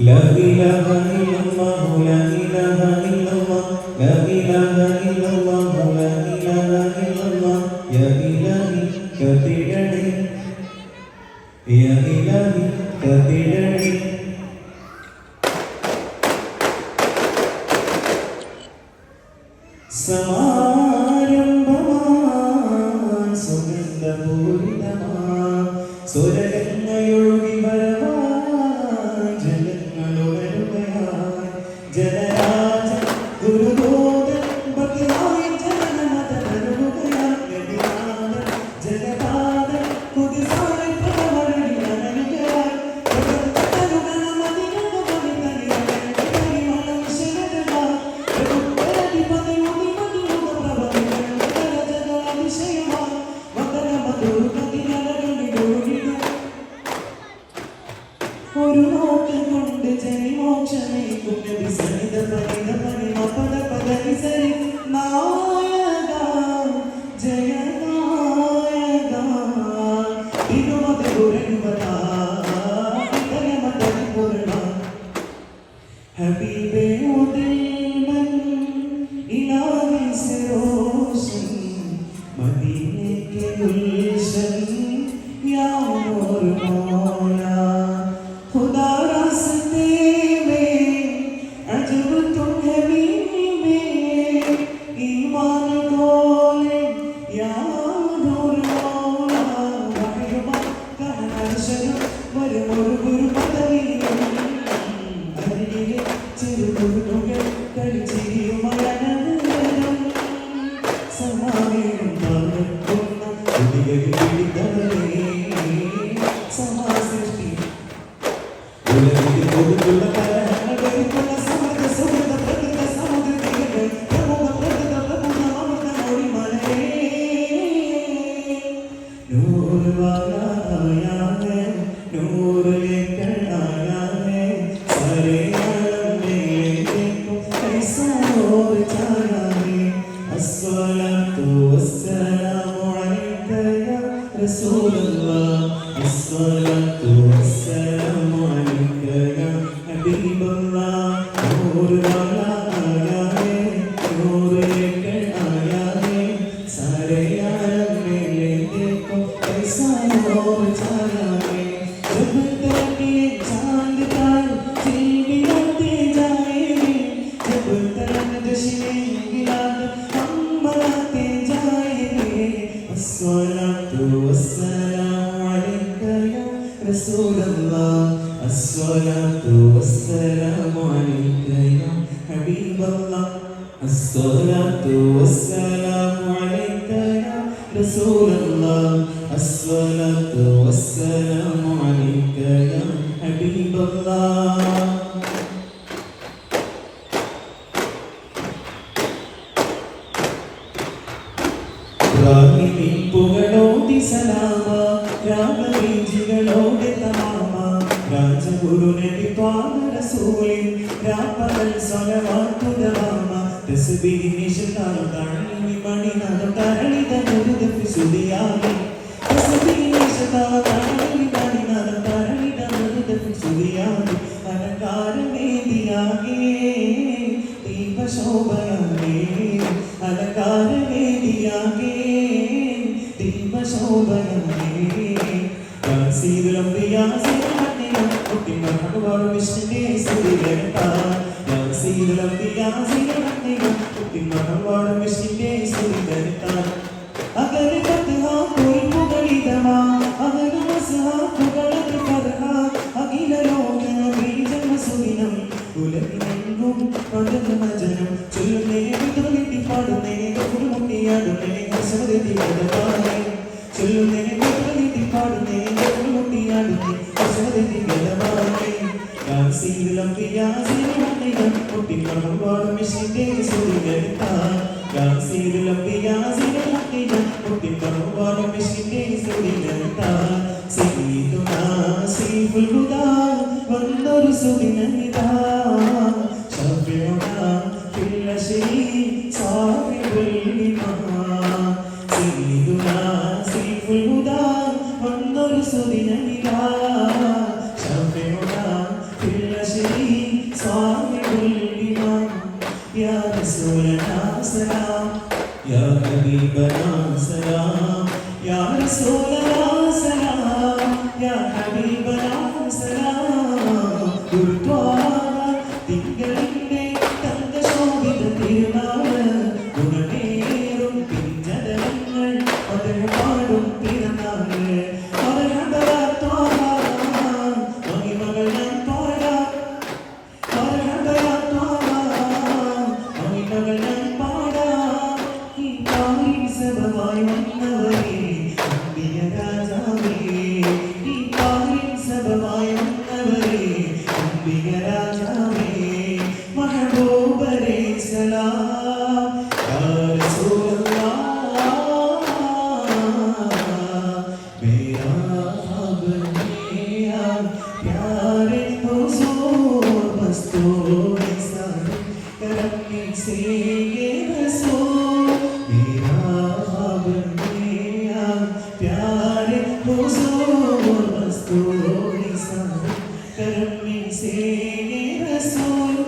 لا إله إلا الله لا إله إلا الله لا إله إلا الله لا إله إلا الله يا إلهي كثيرني يا إلهي كثيرني സമാരംഭമാൻ സുഗന്ധപൂരിതമാ സുരഗംഗയൊഴുകി قلبي دايما إلى سروس مدينة گلشن يا نور مولا خدا راستے میں عجب تو Nhất. time. رسول الله الصلاة والسلام عليك രാഗിനിപ്പുകളോടി സലാമ രാഗബീജികളോടെ തമാമ. Rajguru നബി പാദരസൂലിൻ രാപ്പകൽ സ്വലവാത്തുതമാമ തസ്ബീഹ് നിശതാൽ തഴലി മണിനാദം തരളിത മുരുദ സുദിയാമി തസ്ബീഹ് നിശതാൽ തഴലി മണിനാദം തരളിത മുരുദ സുദിയാമി അലങ്കാരമേദിയാകേ ദീപശോഭയാകേ അലങ്കാരമേദിയാകേ ചൊല്ലുന്നേ പാടുന്നേ കുറുമുട്ടിയാടുന്നേ ഹസരതി കടവാനേ ചൊല്ലുന്നേ വിതുളിട്ടി പാടുന്നേ യാസീദിലം കുട്ടി മറവാടും മിഷിന്റെ യാസീദിലം കുട്ടി മറവാടും മിഷിന്റെ ഹുദാ വന്നൊരു സുദിനമിതാ abençoe. रसूल रसूल करम से रसूल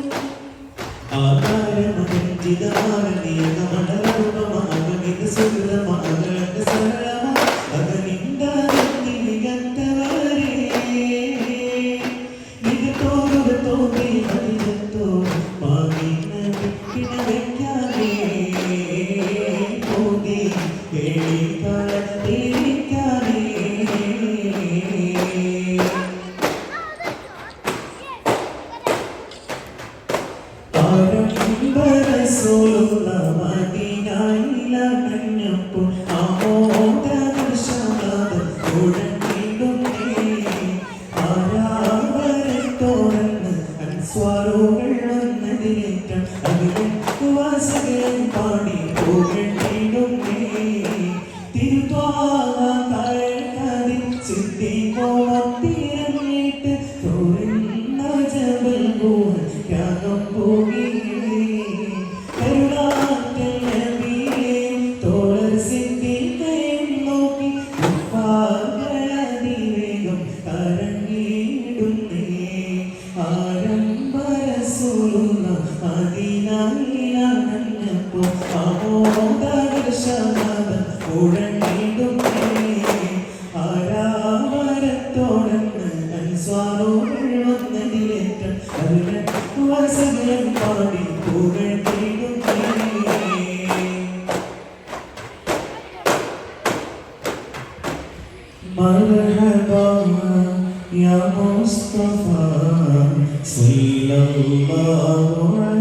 pure സ്നേഹത്തോടൊന്ന് വന്നതിലേറ്റം അവസരം പാടി പുകഴ്ത്തിടും مرحبا يا مصطفى صلى الله عليه